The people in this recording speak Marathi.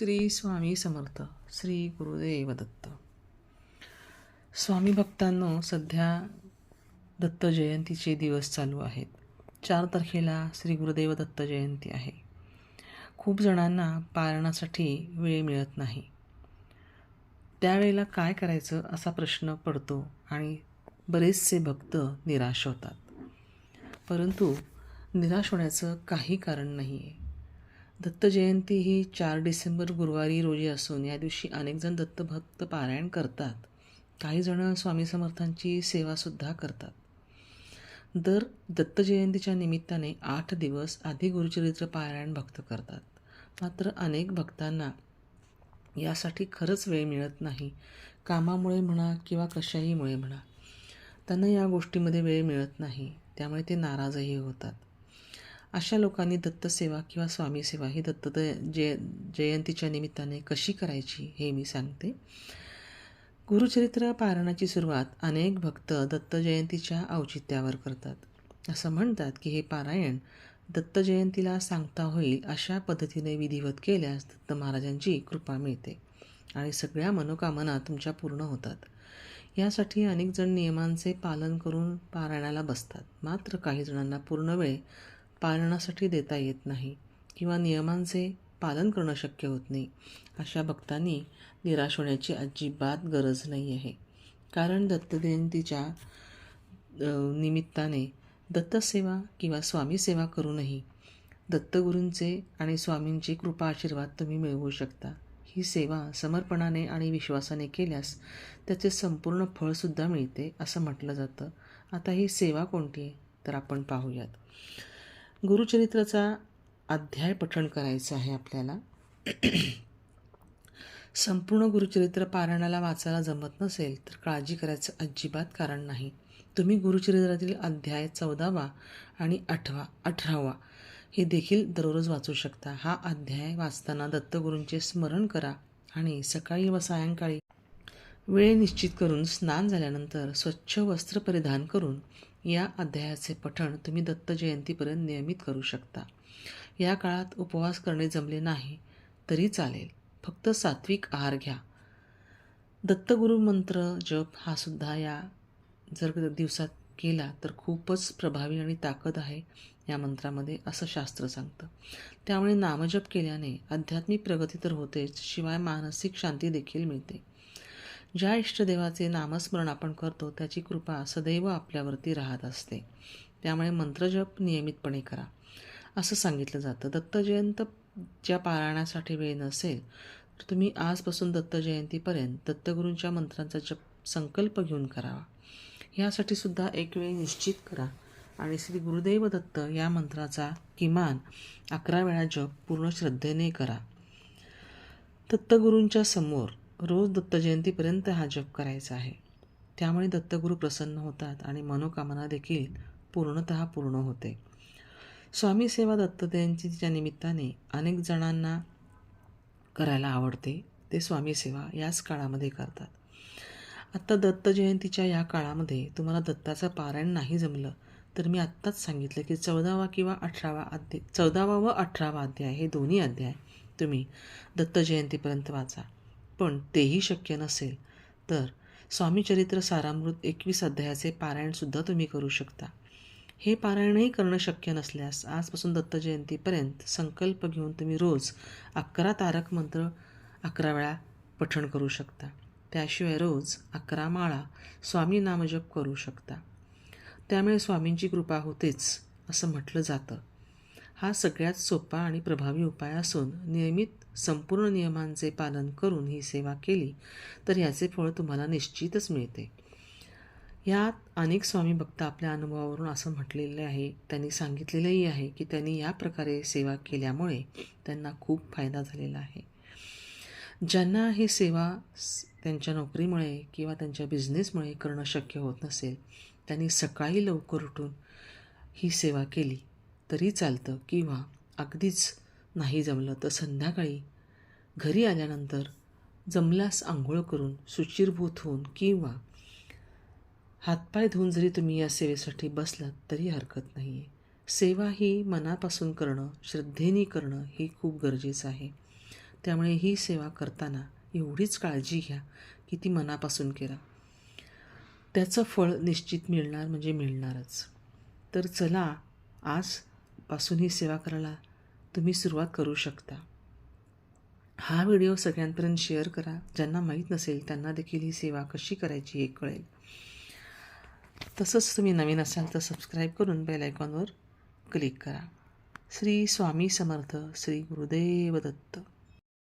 श्री स्वामी समर्थ श्री गुरुदेव दत्त. स्वामी भक्तांनो सध्या दत्त जयंतीचे दिवस चालू आहेत. चार तारखेला श्री गुरुदेव दत्त जयंती आहे. खूप जणांना पारणासाठी वेळ मिळत नाही. त्यावेळेला काय करायचं असा प्रश्न पडतो आणि बरेचसे भक्त निराश होतात. परंतु निराश होण्याचं काही कारण नाही आहे दत्त जयंती ही चार डिसेंबर गुरुवारी रोजी असून या दिवशी अनेकजण दत्तभक्त पारायण करतात. काही जण स्वामी समर्थांची सेवासुद्धा करतात. दर दत्त जयंतीच्या निमित्ताने आठ दिवस आधी गुरुचरित्र पारायण भक्त करतात. मात्र अनेक भक्तांना यासाठी खरंच वेळ मिळत नाही. कामामुळे म्हणा किंवा कशाहीमुळे म्हणा त्यांना या गोष्टीमध्ये वेळ मिळत नाही. त्यामुळे ते नाराजही होतात. अशा लोकांनी दत्तसेवा किंवा स्वामी सेवा ही दत्त जय जयंतीच्या निमित्ताने कशी करायची हे मी सांगते. गुरुचरित्र पारायणाची सुरुवात अनेक भक्त दत्त जयंतीच्या औचित्यावर करतात. असं म्हणतात की हे पारायण दत्त जयंतीला सांगता होईल अशा पद्धतीने विधिवत केल्यास दत्त महाराजांची कृपा मिळते आणि सगळ्या मनोकामना तुमच्या पूर्ण होतात. यासाठी अनेक जण नियमांचे पालन करून पारायणाला बसतात. मात्र काही जणांना पूर्ण वेळ पालनासाठी देता येत नाही किंवा नियमांचे पालन करणं शक्य होत नाही. अशा भक्तांनी निराश होण्याची अजिबात गरज नाही आहे. कारण दत्तजयंतीच्या निमित्ताने दत्तसेवा किंवा स्वामी सेवा करूनही दत्तगुरूंचे आणि स्वामींचे कृपा आशीर्वाद तुम्ही मिळवू शकता. ही सेवा समर्पणाने आणि विश्वासाने केल्यास त्याचे संपूर्ण फळसुद्धा मिळते असं म्हटलं जातं. आता ही सेवा कोणती आहे? तर आपण पाहूयात. गुरुचरित्राचा अध्याय पठण करायचं आहे आपल्याला. संपूर्ण गुरुचरित्र पारायणाला वाचायला जमत नसेल तर काळजी करायचं अजिबात कारण नाही. तुम्ही गुरुचरित्रातील अध्याय चौदावा आणि आठवा अठरावा हे देखील दररोज वाचू शकता. हा अध्याय वाचताना दत्तगुरूंचे स्मरण करा आणि सकाळी व सायंकाळी वेळ निश्चित करून स्नान झाल्यानंतर स्वच्छ वस्त्र परिधान करून या अध्यायाचे पठण तुम्ही दत्त जयंतीपर्यंत नियमित करू शकता. या काळात उपवास करणे जमले नाही तरी चालेल. फक्त सात्विक आहार घ्या. दत्तगुरु मंत्र जप हा सुद्धा या जर दिवसात केला तर खूपच प्रभावी आणि ताकद आहे या मंत्रामध्ये असं शास्त्र सांगतं. त्यामुळे नामजप केल्याने आध्यात्मिक प्रगती तर होतेच शिवाय मानसिक शांती देखील मिळते. ज्या इष्टदेवाचे नामस्मरण आपण करतो त्याची कृपा सदैव आपल्यावरती राहत असते. त्यामुळे मंत्रजप नियमितपणे करा. असं सांगितलं जातं. दत्तजयंत ज्या पारायणासाठी वेळ नसेल तर तुम्ही आजपासून दत्तजयंतीपर्यंत दत्तगुरूंच्या मंत्रांचा जप संकल्प घेऊन करावा. यासाठी सुद्धा एक वेळ निश्चित करा आणि श्री गुरुदेव दत्त या मंत्राचा किमान अकरा वेळा जप पूर्ण श्रद्धेने करा. दत्तगुरूंच्या समोर रोज दत्तजयंतीपर्यंत हा जप करायचा आहे. त्यामुळे दत्तगुरू प्रसन्न होतात आणि मनोकामना देखील पूर्णत पूर्ण होते. स्वामी सेवा दत्त जयंतीच्या निमित्ताने अनेक जणांना करायला आवडते. ते स्वामी सेवा याच काळामध्ये करतात. आत्ता दत्त जयंतीच्या या काळामध्ये तुम्हाला दत्ताचं पारायण नाही जमलं तर मी आत्ताच सांगितलं की चौदावा किंवा अठरावा अध्याय चौदावा व अठरावा अध्याय हे दोन्ही अध्याय तुम्ही दत्त जयंतीपर्यंत वाचा. पण तेही शक्य नसेल तर स्वामीचरित्र सारामृत एकवीस अध्यायाचे पारायणसुद्धा तुम्ही करू शकता. हे पारायणही करणं शक्य नसल्यास आजपासून दत्त जयंतीपर्यंत संकल्प घेऊन तुम्ही रोज अकरा तारक मंत्र अकरा वेळा पठण करू शकता. त्याशिवाय रोज अकरा माळा स्वामी नामजप करू शकता. त्यामुळे स्वामींची कृपा होतेच असं म्हटलं जातं. हा सगळ्यात सोपा आणि प्रभावी उपाय असून नियमित संपूर्ण नियमांचे पालन करून ही सेवा केली तर याचे फळ तुम्हाला निश्चितच मिळते. यात अनेक स्वामी भक्त आपल्या अनुभवावरून असं म्हटलेले आहे त्यांनी सांगितलेलंही आहे की त्यांनी या प्रकारे सेवा केल्यामुळे त्यांना खूप फायदा झालेला आहे. ज्यांना ही सेवा त्यांच्या नोकरीमुळे किंवा त्यांच्या बिझनेसमुळे करणं शक्य होत नसेल त्यांनी सकाळी लवकर उठून ही सेवा केली. तरी चालतं किंवा अगदीच नाही जमलं तर संध्याकाळी घरी आल्यानंतर जमल्यास आंघोळ करून सुचिरभूत होऊन किंवा हातपाय धुवून जरी तुम्ही या सेवेसाठी बसलात तरी हरकत नाही आहे सेवा ही मनापासून करणं श्रद्धेने करणं हे खूप गरजेचं आहे. त्यामुळे ही सेवा करताना एवढीच काळजी घ्या की ती मनापासून करा. त्याचं फळ निश्चित मिळणार म्हणजे मिळणारच. तर चला आज पासून ही सेवा करायला तुम्ही सुरुवात करू शकता. हा व्हिडिओ सगळ्यांपर्यंत शेअर करा. ज्यांना माहीत नसेल त्यांना देखील ही सेवा कशी करायची हे कळेल. तसंच तुम्ही नवीन असाल तर सबस्क्राईब करून बेल आयकॉनवर क्लिक करा. श्री स्वामी समर्थ श्री गुरुदेव दत्त.